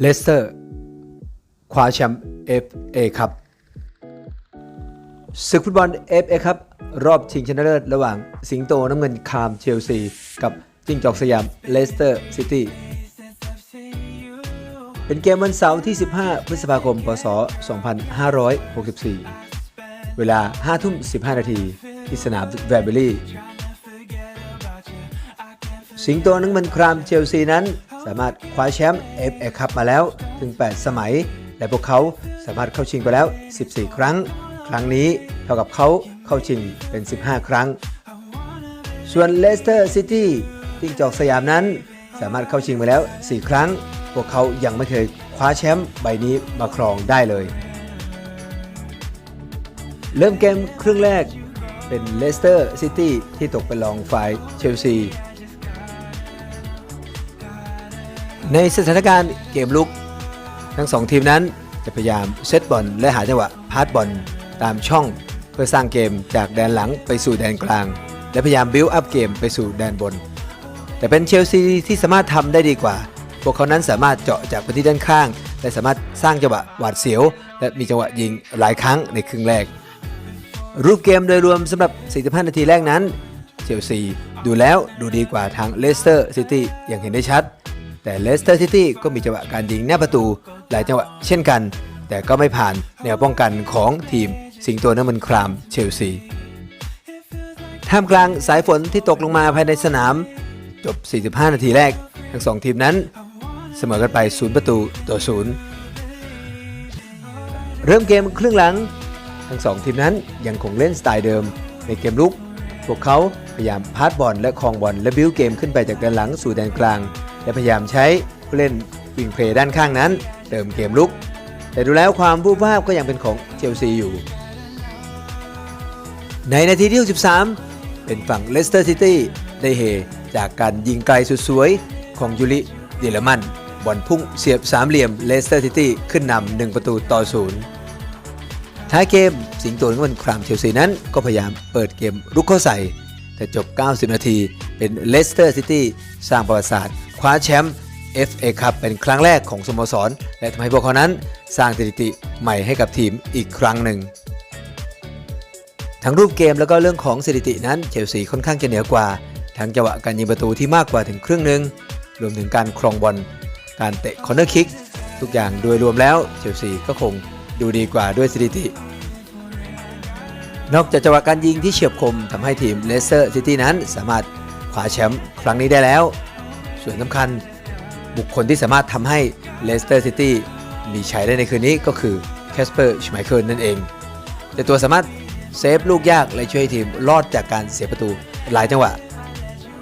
เลสเตอร์คว้าแชมป์ FA ครับศึกฟุตบอล FA ครับรอบชิงชนะเลิศระหว่างสิงโตน้ำเงินคามเชลซี กับจิงจอกสยามเลสเตอร์ซิตี้เป็นเกมวันเสาร์ที่ 15 พฤษภาคม พศ 2564 เวลา 5 ทุ่ม 15 นาที ที่สนามแวร์เบลี่ สิงโตนักมันครามเชลซีนั้น สามารถคว้าแชมป์ FA คัพมาแล้วถึง 8 สมัย และพวกเขาสามารถเข้าชิงไปแล้ว 14 ครั้ง ครั้งนี้เท่ากับเขาเข้าชิงเป็น 15 ครั้ง ส่วนเลสเตอร์ซิตี้จิ้งจอกสยามนั้น สามารถเข้าชิงมาแล้ว 4 ครั้ง พวกเขายังไม่เคยคว้าแชมป์ใบนี้มาครองได้เลย เริ่มเกมครึ่งแรกเป็นเลสเตอร์ซิตี้ที่ตกเป็นรองฝ่ายเชลซี ในสถานการณ์เกมลุก ทั้งสองทีมนั้นจะพยายามเซตบอลและหาจังหวะพาสบอลตามช่อง เพื่อสร้างเกมจากแดนหลังไปสู่แดนกลาง และพยายามบิวอัพเกมไปสู่แดนบน แต่เป็นเชลซีที่สามารถทำได้ดีกว่า พวกเขานั้นสามารถเจาะจากพื้นที่ด้านข้าง และสามารถสร้างจังหวะหวาดเสียว และมีจังหวะยิงหลายครั้งในครึ่งแรก รูปเกมโดยรวมสำหรับ 45 นาทีแรกนั้นเชลซีดูแล้วดูดีกว่าทางเลสเตอร์ซิตี้อย่างเห็นได้ชัด แต่เลสเตอร์ซิตี้ก็มีจังหวะการยิงหน้าประตูหลายจังหวะเช่นกัน แต่ก็ไม่ผ่านแนวป้องกันของทีม สิงโตน้ำมันครามเชลซีท่ามกลางสายฝนที่ตกลงมาภายในสนาม จบ 45 นาทีแรก ทั้งสองทีมนั้น เสมอกันไป 0 ประตูต่อ 0 เริ่มเกมครึ่งหลัง ทั้งสองทีมนั้นยังคงเล่นสไตล์เดิมในเกมลุก พวกเขาพยายามพาสบอลและครองบอลและบิ้วเกมขึ้นไปจากแดนหลังสู่แดนกลาง และพยายามใช้ผู้เล่นวิ่งเพลย์ด้านข้างนั้น เติมเกมลุก แต่ดูแล้วความวูบวาบก็ยังเป็นของเชลซีอยู่ ในนาทีที่ 63 เป็นฝั่งเลสเตอร์ซิตี้ได้เฮจากการยิงไกลสุดสวยของยูริเดลมันบอลพุ่งเสียบสามเหลี่ยมเลสเตอร์ซิตี้ขึ้นนำหนึ่งประตูต่อศูนย์ ท้ายเกมสิงโตน้ำมันครามเชลซีนั้น ก็พยายามเปิดเกมรุกเข้าใส่ แต่จบ 90 นาทีเป็นเลสเตอร์ซิตี้สร้างประวัติศาสตร์คว้าแชมป์ FA คัพเป็นครั้งแรกของสโมสร และทำให้พวกเขานั้นสร้างสถิติใหม่ให้กับทีมอีกครั้งหนึ่ง ทั้งรูปเกมแล้วก็เรื่องของสถิตินั้นเชลซีค่อนข้างจะเหนือกว่า ทั้งจังหวะการยิงประตูที่มากกว่าถึงครึ่งหนึ่งรวมถึงการครองบอลการเตะคอร์เนอร์คิกทุกอย่างโดยรวมแล้วเชลซีก็คง ดูดีกว่าด้วยสถิติ นอกจากจังหวะการยิงที่เฉียบคมทำให้ทีมเลสเตอร์ซิตี้นั้นสามารถคว้าแชมป์ครั้งนี้ได้แล้ว ส่วนสำคัญบุคคลที่สามารถทำให้เลสเตอร์ซิตี้มีชัยได้ในคืนนี้ก็คือแคสเปอร์ชไมเคิลนั่นเอง แต่ตัวสามารถเซฟลูกยากและช่วยทีมรอดจากการเสียประตูหลายจังหวะ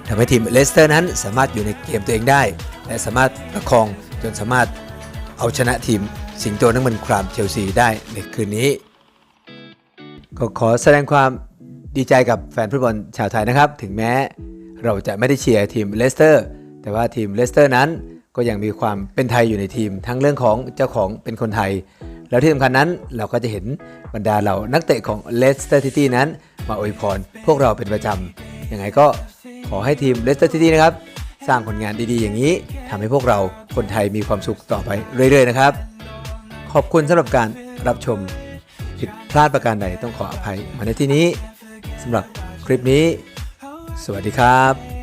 ทำให้ทีมเลสเตอร์นั้นสามารถอยู่ในเกมตัวเองได้ และสามารถประคองจนสามารถเอาชนะทีม สิงโตนักมันครามเชลซีได้ในคืนนี้ ก็ขอแสดงความดีใจกับแฟนฟุตบอลชาวไทยนะครับ ถึงแม้เราจะไม่ได้เชียร์ทีมเลสเตอร์แต่ว่าทีมเลสเตอร์นั้นก็ยังมีความเป็นไทยอยู่ในทีม ทั้งเรื่องของเจ้าของเป็นคนไทย แล้วที่สำคัญนั้นเราก็จะเห็นบรรดาเหล่านักเตะของเลสเตอร์ซิตี้นั้น มาอวยพรพวกเราเป็นประจำยังไงก็ขอให้ทีมเลสเตอร์ซิตี้นะครับ สร้างผลงานดีๆ อย่างนี้ทำให้พวกเราคนไทยมีความสุขต่อไปเรื่อย ๆ นะครับ ขอบคุณสำหรับการรับชมผิดพลาดประการใดต้องขออภัยมาในที่นี้สำหรับคลิปนี้ สวัสดีครับ